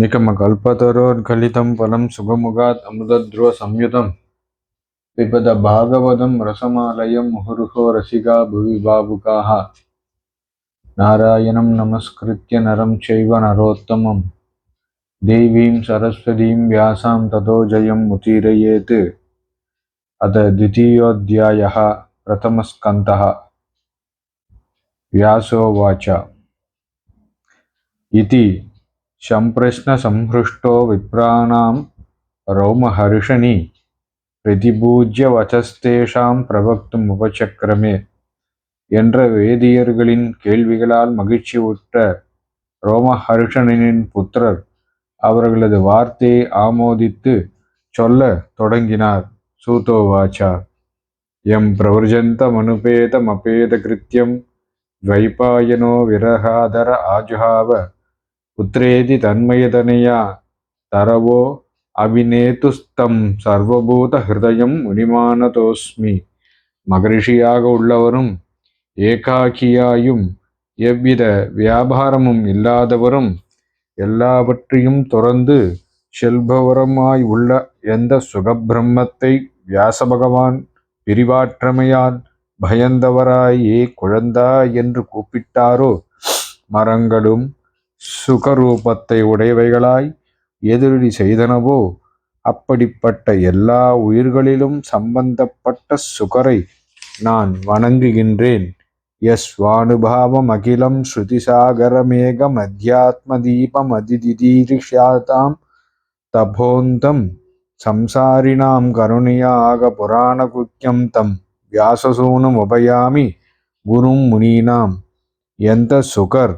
निकमकल्पतरोर्गलितं फलं सुगमुगात् अमृतद्रुवसंयुतं पिबद भागवतं रसमालयं मुहुर्हो रसिका भुवि भावुकाः नारायणं नमस्कृत्य नरं चैव नरोत्तमं देवीं सरस्वतीं व्यासां ततो जयं मुतीरयेत् अथ द्वितीयोऽध्यायः प्रथमस्कन्धः व्यासोवाच इति सम्प्रश्नसंहृष्टो विप्राणां रौमहर्षणि பிரதிபூஜ்ய வச்சஸ்தேஷாம் பிரவக்தும் உபசக்கிரமே என்ற வேதியர்களின் கேள்விகளால் மகிழ்ச்சி உற்ற ரோமஹர்ஷனின் புத்திரர் அவர்களது வார்த்தையை ஆமோதித்து சொல்ல தொடங்கினார் சூதோவாச்சா எம் பிரவர்ஜந்தமனுபேதமபேத கிருத்தியம் द्वैपायनो विरहादर आजुहाव புத்திரேதி தன்மயதனையா தரவோ அபிநேத்துஸ்தம் சர்வபூத ஹிருதயம் முனிமானதோஸ்மி மகரிஷியாக உள்ளவரும் ஏகாக்கியாயும் எவ்வித வியாபாரமும் இல்லாதவரும் எல்லாவற்றையும் துறந்து செல்பவரமாய் உள்ள எந்த சுகபிரம்மத்தை வியாச பகவான் பிரிவாற்றமையால் பயந்தவராயே குழந்தா என்று கூப்பிட்டாரோ? மரங்களும் சுகரூபத்தை உடையவைகளாய் எதிரொலி செய்தனவோ அப்படிப்பட்ட எல்லா உயிர்களிலும் சம்பந்தப்பட்ட சுகரை நான் வணங்குகின்றேன். எஸ் வானுபாவம் அகிலம் ஸ்ருதிசாகரமேகம் அத்தியாத்ம தீபம் அதிதிதீரிஷாதாம் தபோந்தம் சம்சாரிணாம் கருணையாக புராணகுக்கியம் தம் வியாசசூனும் உபயாமி குரும் முனீனாம் எந்த சுகர்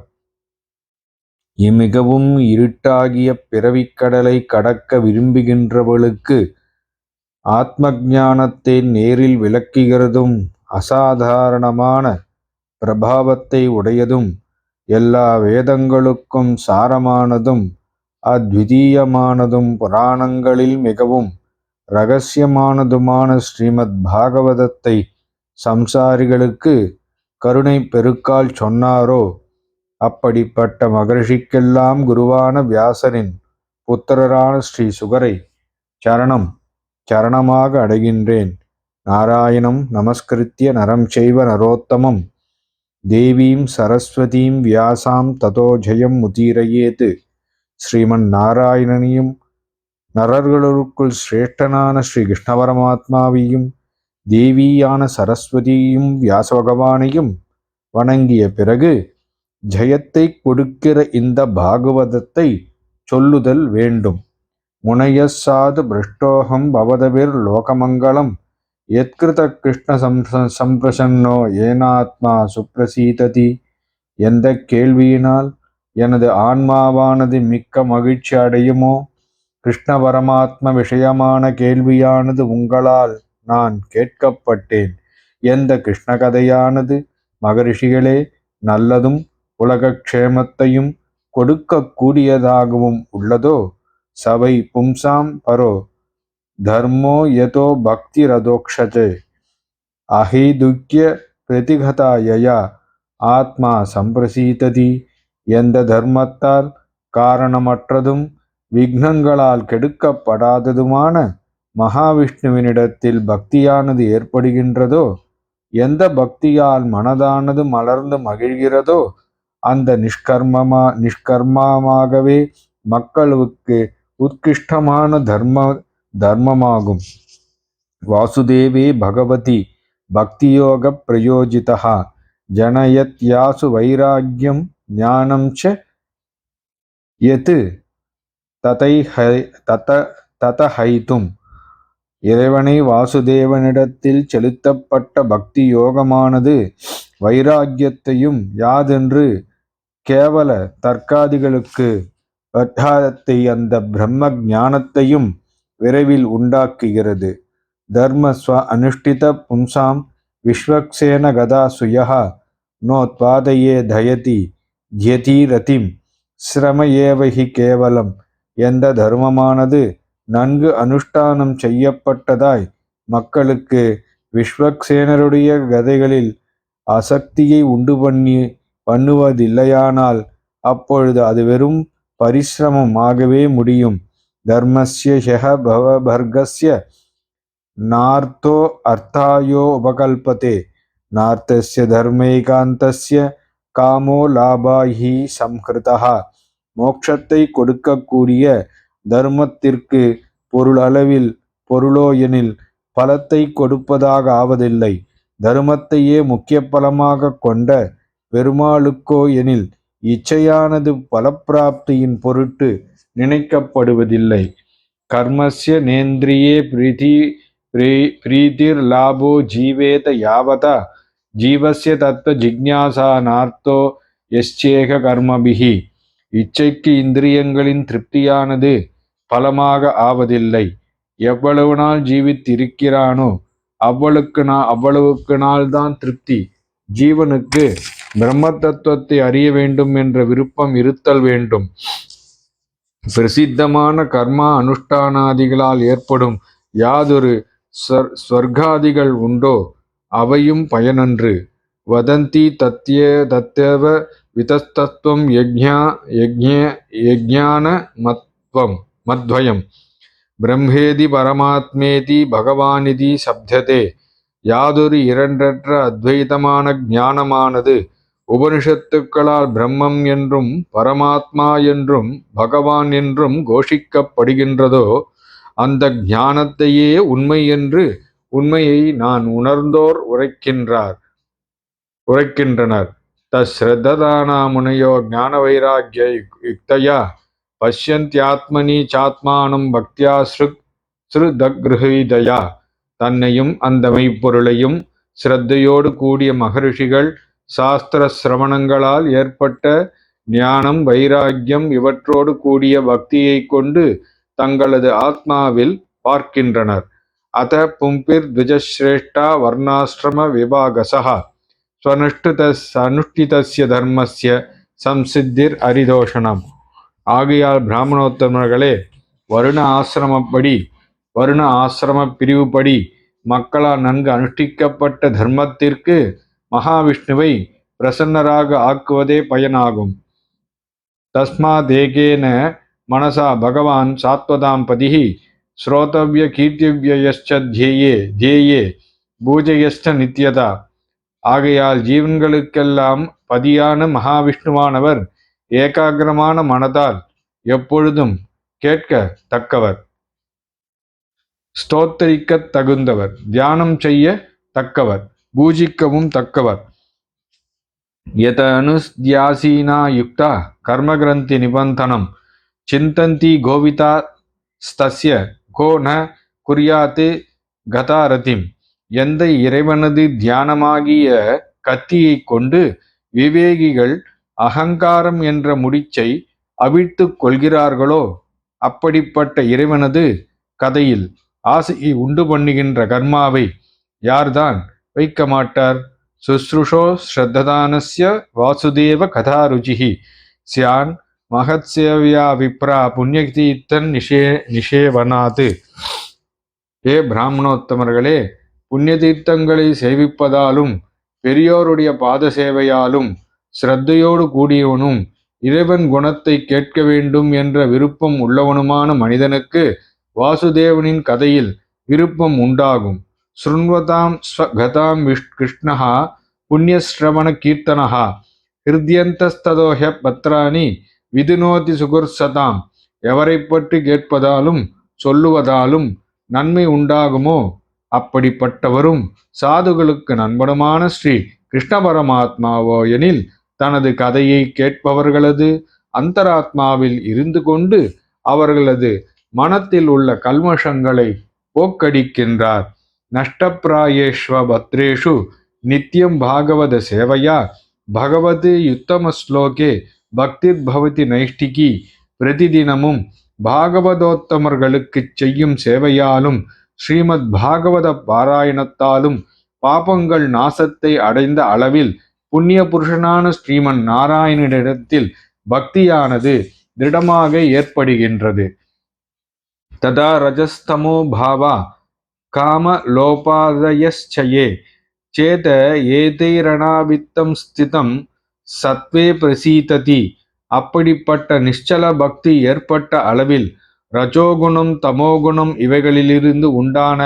இம்மிகவும் இருட்டாகிய பிறவிக்கடலை கடக்க விரும்புகின்றவளுக்கு ஆத்ம ஞானத்தை நேரில் விளக்குகிறதும் அசாதாரணமான பிரபாவத்தை உடையதும் எல்லா வேதங்களுக்கும் சாரமானதும் அத்விதீயமானதும் புராணங்களில் மிகவும் இரகசியமானதுமான ஸ்ரீமத் பாகவதத்தை சம்சாரிகளுக்கு கருணை பெருக்கால் சொன்னாரோ அப்படிப்பட்ட மகரிஷிக்கெல்லாம் குருவான வியாசரின் புத்திரரான ஸ்ரீ சுகரை சரணம் சரணமாக அடைகின்றேன். நாராயணம் நமஸ்கிருத்திய நரம் செய்வ நரோத்தமம். தேவீம் சரஸ்வதீம் வியாசாம் ததோ ஜெயம் ஸ்ரீமன் நாராயணனையும் நரர்களுக்குள் சிரேஷ்டனான ஸ்ரீ கிருஷ்ணபரமாத்மாவையும் தேவியான சரஸ்வதியும் வியாச பகவானையும் வணங்கிய பிறகு ஜெயத்தை கொடுக்கிற இந்த பாகவதத்தை சொல்லுதல் வேண்டும். முனையசாது பிருஷ்டோகம் பவதவிர் லோகமங்கலம். எத்கிருத கிருஷ்ண சம்பிரசன்னோ ஏனாத்மா சுப்ரசீததி. எந்த கேள்வியினால் எனது ஆன்மாவானது மிக்க மகிழ்ச்சி அடையுமோ? கிருஷ்ண பரமாத்ம விஷயமான கேள்வியானது உங்களால் நான் கேட்கப்பட்டேன். எந்த கிருஷ்ண கதையானது? மகரிஷிகளே நல்லதும் உலகக்ஷேமத்தையும் கொடுக்கக்கூடியதாகவும் உள்ளதோ? சபை பும்சாம் பரோ. தர்மோ யதோ பக்தி ரதோக்ஷஜே அஹிதுக்கிய பிரதிகதாயயா. ஆத்மா சம்பிரசீததி. எந்த தர்மத்தால் காரணமற்றதும் விக்னங்களால் கெடுக்கப்படாததுமான மகாவிஷ்ணுவினிடத்தில் பக்தியானது ஏற்படுகின்றதோ? எந்த பக்தியால் மனதானது மலர்ந்து மகிழ்கிறதோ? அந்த நிஷ்கர்மமா நிஷ்கர்மமாகவே மக்களுக்கு உத்கிருஷ்டமான தர்ம தர்மமாகும். வாசுதேவே பகவதி பக்தியோக பிரயோஜிதா ஜனயத் யாசு வைராக்கியம் ஞானம் ச எது ததை தத ததஹைத்தும் இறைவனை வாசுதேவனிடத்தில் செலுத்தப்பட்ட பக்தி யோகமானது வைராக்கியத்தையும் யாதென்று கேவல தற்காதிகளுக்கு வட்டாரத்தை அந்த பிரம்ம ஞானத்தையும் விரைவில் உண்டாக்குகிறது. தர்ம ஸ்வ அனுஷ்டித பும்சாம் விஸ்வக்சேன கதா சுயா நோத்பாதையே தயதி ஜெதீரதிம் சிரம ஏவகி கேவலம் எந்த தர்மமானது நன்கு அனுஷ்டானம் செய்யப்பட்டதாய் மக்களுக்கு விஸ்வக்சேனருடைய கதைகளில் அசக்தியை உண்டு பண்ணி பண்ணுவதில்லையானால் அப்பொழுது அது வெறும் பரிசிரமம் ஆகவே முடியும். தர்மஸ்ய ஷஹ பவபர்கஸ்ய நார்த்தோ அர்த்தாயோ உபகல்பதே. நார்த்தஸ்ய தர்மைகாந்தஸ்ய காமோ லாபாஹி சம்ஹிருதா மோட்சத்தை கொடுக்கக்கூடிய தர்மத்திற்கு பொருளளவில் பொருளோ எனில் பலத்தை கொடுப்பதாக ஆவதில்லை. தர்மத்தையே முக்கிய பலமாக கொண்ட பெருமாளுக்கோ எனில் இச்சையானது பலப்பிராப்தியின் பொருட்டு நினைக்கப்படுவதில்லை. கர்மஸ்ய நேந்திரியே பிரீதி பிரீதிர் லாபோ ஜீவேத யாவதா? ஜீவசிய தத்துவ ஜிக்ஞாசானார்த்தோ எஸ்சேக கர்மபிகி இச்சைக்கு இந்திரியங்களின் திருப்தியானது பலமாக ஆவதில்லை. எவ்வளவு நாள் ஜீவித்திருக்கிறானோ அவ்வளவுக்கு நான் அவ்வளவுக்கு நாள் தான் திருப்தி. ஜீவனுக்கு பிரம்ம தத்துவத்தை அறிய வேண்டும் என்ற விருப்பம் இருத்தல் வேண்டும். பிரசித்தமான கர்மா அனுஷ்டானாதிகளால் ஏற்படும் யாதொரு ஸ்வர்காதிகள் உண்டோ அவையும் பயனன்று. வதந்தி தத்திய தத்தேவ விதஸ்தத்துவம் யஜ்ஞா யஜ்ஞ யஜ்ஞான மத்வம் மத்வயம். பிரம்மேதி பரமாத்மேதி பகவானிதி சப்ததே. யாதொரு இரண்டற்ற அத்வைதமான ஞானமானது உபனிஷத்துக்களால் பிரம்மம் என்றும் பரமாத்மா என்றும் பகவான் என்றும் கோஷிக்கப்படுகின்றதோ அந்த ஞானத்தையே உண்மை என்று உண்மையை நான் உணர்ந்தோர் உரைக்கின்றார் உரைக்கின்றனர். தஸ்ரத்ததானா முனையோ ஞான வைராக்கிய யுக்தயா பஷ்யந்தியாத்மனி சாத்மானம் பக்தியா ஸ்ருக் ஸ்ருதக்ருஹிதயா. தன்னையும் அந்த மெய்ப்பொருளையும் ஸ்ரத்தையோடு கூடிய மகரிஷிகள் சாஸ்திர சிரவணங்களால் ஏற்பட்ட ஞானம் வைராக்கியம் இவற்றோடு கூடிய பக்தியை கொண்டு தங்களது ஆத்மாவில் பார்க்கின்றனர். அத பும்பிர் த்விஜஸ்ரேஷ்டா வர்ணாசிரம விபாகசா ஸ்வனுஷ்டிதஸ் அனுஷ்டிதஸ்ய தர்மஸ்ய சம்சித்திர் அரிதோஷணம் ஆகையால் பிராமணோத்தமர்களே வருண ஆசிரமப்படி வருண ஆசிரம பிரிவுபடி மக்களால் நன்கு அனுஷ்டிக்கப்பட்ட தர்மத்திற்கு மகாவிஷ்ணுவை பிரசன்னராக ஆக்குவதே பயனாகும். தஸ்மாதேகேன மனசா பகவான் சாத்வதாம் பதிஹி ஸ்ரோதவிய கீர்த்திவ்யயச்ச தியேயே தியேயே பூஜையஷ்ட நித்யதா. ஆகையால் ஜீவன்களுக்கெல்லாம் பதியான மகாவிஷ்ணுவானவர் ஏகாகிரமான மனதால் எப்பொழுதும் கேட்க தக்கவர். ஸ்தோத்தரிக்கத் தகுந்தவர் தியானம் செய்ய தக்கவர். பூஜிக்கவும் தக்கவர். யத அனுஸ்தியாசீனா யுக்தா கர்மகிரந்தி நிபந்தனம். சிந்தந்தி கோவிதா ஸ்தஸ்ய கோ ந குறியாத்து கதாரதிம். எந்த இறைவனது தியானமாகிய கத்தியை கொண்டு விவேகிகள் அகங்காரம் என்ற முடிச்சை அவிழ்த்து கொள்கிறார்களோ? அப்படிப்பட்ட இறைவனது கதையில் ஆசையை உண்டு பண்ணுகின்ற கர்மாவை யார்தான் வைக்க மாட்டார் சுஸ்ருஷோ ஸ்ரத்ததானஸ்ய வாசுதேவ ருஜிஹி சியான் மகத்சேவியா விப்ரா புண்ணியதீர்த்தன் நிஷே நிஷேவனாது ஏ பிராமணோத்தமர்களே புண்ணியதீர்த்தங்களை சேவிப்பதாலும் பெரியோருடைய பாத சேவையாலும் ஸ்ரத்தையோடு கூடியவனும் இறைவன் குணத்தை கேட்க வேண்டும் என்ற விருப்பம் உள்ளவனுமான மனிதனுக்கு வாசுதேவனின் கதையில் விருப்பம் உண்டாகும். ஸ்ருண்வதாம் ஸ்வகதாம் விஷ் கிருஷ்ணஹா புண்ணியஸ்ரவண கீர்த்தனஹா ஹிருத்யந்தஸ்ததோஹ பத்ராணி விதுனோதி சுகுர்சதாம் எவரை பற்றி கேட்பதாலும் சொல்லுவதாலும் நன்மை உண்டாகுமோ அப்படிப்பட்டவரும் சாதுகளுக்கு நண்பனுமான ஸ்ரீ கிருஷ்ண பரமாத்மாவோ எனில் தனது கதையை கேட்பவர்களது அந்தராத்மாவில் இருந்து கொண்டு அவர்களது மனத்தில் உள்ள கல்மஷங்களை போக்கடிக்கின்றார் நஷ்டப்பிராயேஷ்வ பத்ரேஷு நித்யம் பாகவத சேவையா. பகவது யுத்தம ஸ்லோகே பக்திர் பவதி நைஷ்டிகி. பிரதிதினமும் பாகவதோத்தமர்களுக்குச் செய்யும் சேவையாலும் ஸ்ரீமத் பாகவத பாராயணத்தாலும் பாபங்கள் நாசத்தை அடைந்த அளவில் புண்ணிய புருஷனான ஸ்ரீமன் நாராயணனிடத்தில் பக்தியானது திருடமாக ஏற்படுகின்றது. ததா ரஜஸ்தமோ பாவா காம லோபாதயச்சயே சேத ஏதைரணாபித்தம் ஸ்திதம் சத்வே பிரசீததி அப்படிப்பட்ட நிச்சல பக்தி ஏற்பட்ட அளவில் ரஜோகுணம் தமோகுணம் இவைகளிலிருந்து உண்டான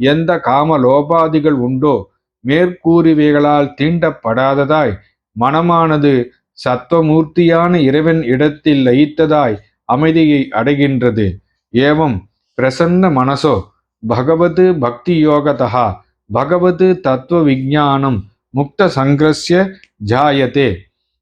எந்த காம லோபாதிகள் உண்டோ மேற்கூறிவைகளால் தீண்டப்படாததாய் மனமானது சத்வமூர்த்தியான இறைவன் இடத்தில் லயித்ததாய் அமைதியை அடைகின்றது. ஏவம் பிரசன்ன மனசோ பகவத் பக்தி யோகதா பகவத் தத்துவ விஜானம் முக்த சங்கிரஸ்ய ஜாயதே.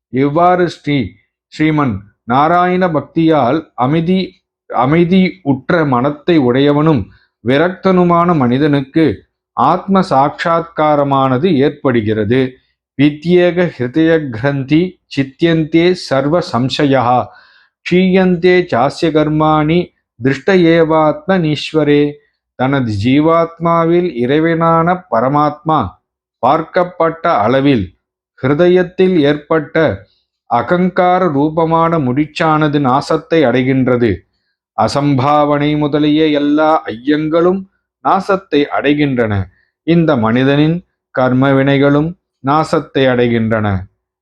இவ்வாறு ஸ்ரீ ஸ்ரீமன் நாராயண பக்தியால் அமைதி அமைதி உற்ற மனத்தை உடையவனும் விரக்தனுமான மனிதனுக்கு ஆத்ம சாட்சா்காரமானது ஏற்படுகிறது. வித்யேக ஹிருதய கிரந்தி சித்தியந்தே சர்வ சம்சயா க்ஷீயந்தே சாஸ்ய கர்மாணி திருஷ்ட ஏவாத்ம நீஸ்வரே. தனது ஜீவாத்மாவில் இறைவனான பரமாத்மா பார்க்கப்பட்ட அளவில் ஹிருதயத்தில் ஏற்பட்ட அகங்கார ரூபமான முடிச்சானது நாசத்தை அடைகின்றது. அசம்பாவனை முதலிய எல்லா ஐயங்களும் நாசத்தை அடைகின்றன. இந்த மனிதனின் கர்ம வினைகளும் நாசத்தை அடைகின்றன.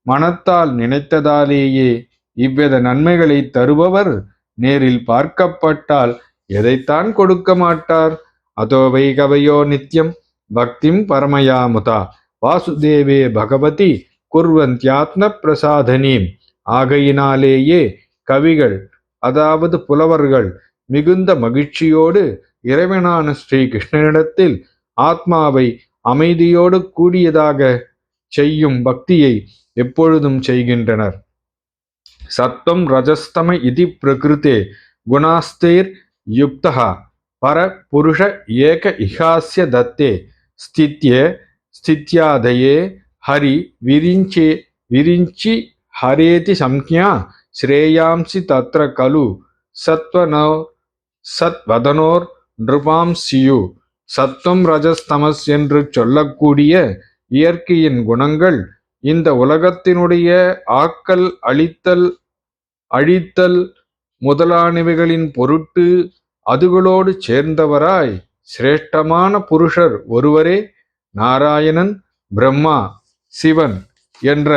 மனத்தால் நினைத்ததாலேயே இவ்வித நன்மைகளை தருபவர் நேரில் பார்க்கப்பட்டால் எதைத்தான் கொடுக்க மாட்டார்? அதோ வை கவையோ நித்யம் பக்திம் பரமயாமுதா. வாசுதேவே பகவதி குர்வந்தியாத்ம பிரசாதனீம் ஆகையினாலேயே கவிகள் அதாவது புலவர்கள் மிகுந்த மகிழ்ச்சியோடு இறைவனான ஸ்ரீ கிருஷ்ணனிடத்தில் ஆத்மாவை அமைதியோடு கூடியதாக செய்யும் பக்தியை எப்பொழுதும் செய்கின்றனர். சத்தம் ரஜஸ்தம இதி பிரகிருதே. குணாஸ்தேர் யுக்தகா பரபுருஷ ஏக இகாசிய தத்தே ஸ்தித்ய ஸ்தித்யாதயே ஹரி விரிஞ்சே விரிஞ்சி ஹரேதி சம்ஞா ஸ்ரேயாம்சி தத்ர கலு சத்வனோ சத்வதனோர் நிருபாம்சியு. சத்துவம் ரஜஸ்தமஸ் என்று சொல்லக்கூடிய இயற்கையின் குணங்கள் இந்த உலகத்தினுடைய ஆக்கல் அழித்தல் அழித்தல் முதலானவைகளின் பொருட்டு அதுகளோடு சேர்ந்தவராய் சிரேஷ்டமான புருஷர் ஒருவரே நாராயணன் பிரம்மா சிவன் என்ற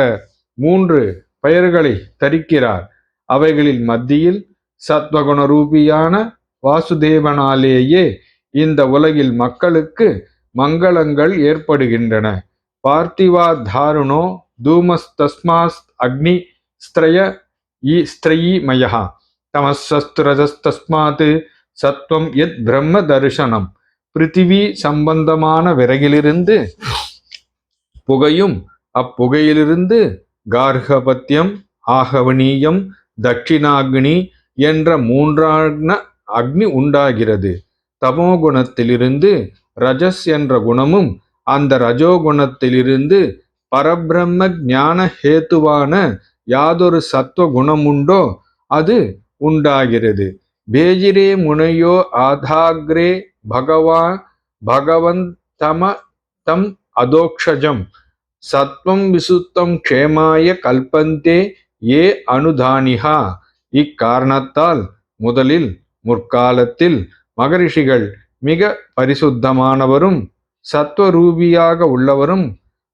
மூன்று பெயர்களை தரிக்கிறார். அவைகளில் மத்தியில் சத்வகுண ரூபியான வாசுதேவனாலேயே இந்த உலகில் மக்களுக்கு மங்களங்கள் ஏற்படுகின்றன. பார்த்திவா தாருணோ தூமஸ்தஸ்மாஸ் அக்னி ஸ்திரய இ ஸ்திரயீமயா. தமசஸ்திரஜஸ்தஸ்மாத் சத்துவம் எத் பிரம்ம தரிசனம். பிருத்திவி சம்பந்தமான விறகிலிருந்து புகையும் அப்புகையிலிருந்து கார்கபத்தியம் ஆகவனீயம் தட்சிணாக்னி என்ற மூன்றான அக்னி உண்டாகிறது. தமோகுணத்திலிருந்து ரஜஸ் என்ற குணமும் அந்த ரஜோகுணத்திலிருந்து பரபிரம்ம ஞான ஹேத்துவான யாதொரு சத்துவ குணமுண்டோ அது உண்டாகிறது. பேஜிரே முனையோ ஆதாகிரே பகவான் பகவந்தம தம் அதோக்ஷஜம். சத்வம் விசுத்தம் க்ஷேமாய கல்பந்தே ஏ அனுதானிகா இக்காரணத்தால் முதலில் முற்காலத்தில் மகரிஷிகள் மிக பரிசுத்தமானவரும் சத்வரூபியாக உள்ளவரும்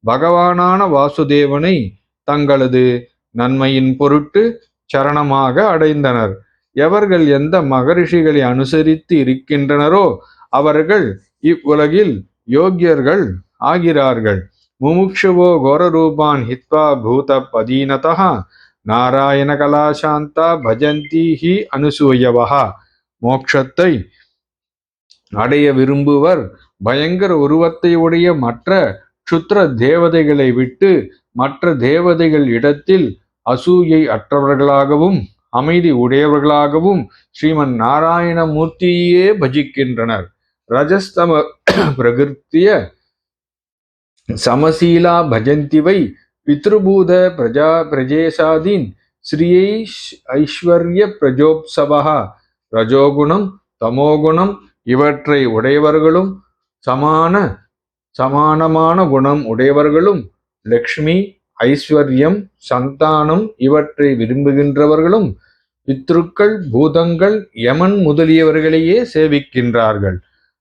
பகவானான வாசுதேவனை தங்களது நன்மையின் பொருட்டு சரணமாக அடைந்தனர். எவர்கள் எந்த மகரிஷிகளை அனுசரித்து இருக்கின்றனரோ அவர்கள் இவ்வுலகில் யோக்கியர்கள் ஆகிறார்கள். முமுக்ஷுவோ கோரரூபான் ஹித்வா பூத பதீனதா நாராயண கலாசாந்தா பஜந்தி ஹி அனுசூயவா மோட்சத்தை அடைய விரும்புவர் பயங்கர உருவத்தை உடைய மற்ற சுத்திர தேவதைகளை விட்டு மற்ற தேவதைகள் இடத்தில் அசூயை அற்றவர்களாகவும் அமைதி உடையவர்களாகவும் ஸ்ரீமன் நாராயணமூர்த்தியே பஜிக்கின்றனர். ரஜஸ்தம பிரகிருத்திய சமசீலா பஜந்திவை பித்ருபூத பிரஜா பிரஜேசாதீன் ஸ்ரீயை ஐஸ்வர்ய பிரஜோப்சவா ரஜோகுணம் தமோகுணம் இவற்றை உடையவர்களும் சமான சமானமான குணம் உடையவர்களும் லக்ஷ்மி ஐஸ்வர்யம் சந்தானம் இவற்றை விரும்புகின்றவர்களும் பித்ருக்கள் பூதங்கள் யமன் முதலியவர்களையே சேவிக்கின்றார்கள்.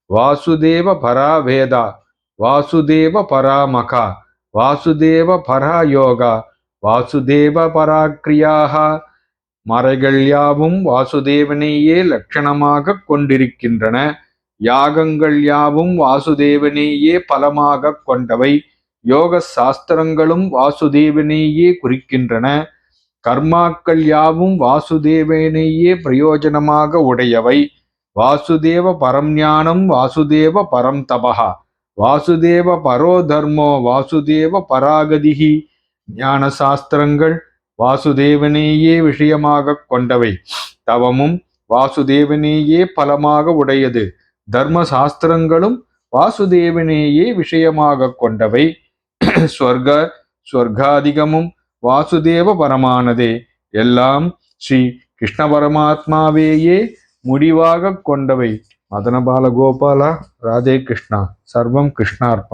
வாசுதேவ பராவேதா வாசுதேவ பராமகா வாசுதேவ பராயோகா வாசுதேவ பராக்கிரியாக. மறைகள் யாவும் வாசுதேவனையே லட்சணமாக கொண்டிருக்கின்றன. யாகங்கள் யாவும் வாசுதேவனையே பலமாக கொண்டவை. யோக சாஸ்திரங்களும் வாசுதேவனையே குறிக்கின்றன. கர்மாக்கள் யாவும் வாசுதேவனையே பிரயோஜனமாக உடையவை. வாசுதேவ பரம் ஞானம் வாசுதேவ பரம் தபஹா வாசுதேவ பரோ தர்மோ வாசுதேவ பராகதிகி ஞான சாஸ்திரங்கள் வாசுதேவனையே விஷயமாக கொண்டவை. தவமும் வாசுதேவனையே பலமாக உடையது. தர்ம சாஸ்திரங்களும் வாசுதேவனையே விஷயமாக கொண்டவை. ஸ்வர்க ஸ்வர்காதிகமும் வாசுதேவ பரமானதே. எல்லாம் ஸ்ரீ கிருஷ்ண பரமாத்மாவேயே முடிவாக கொண்டவை. மதனபால கோபாலா ராதே கிருஷ்ணா. சர்வம் கிருஷ்ணார்ப்பணம்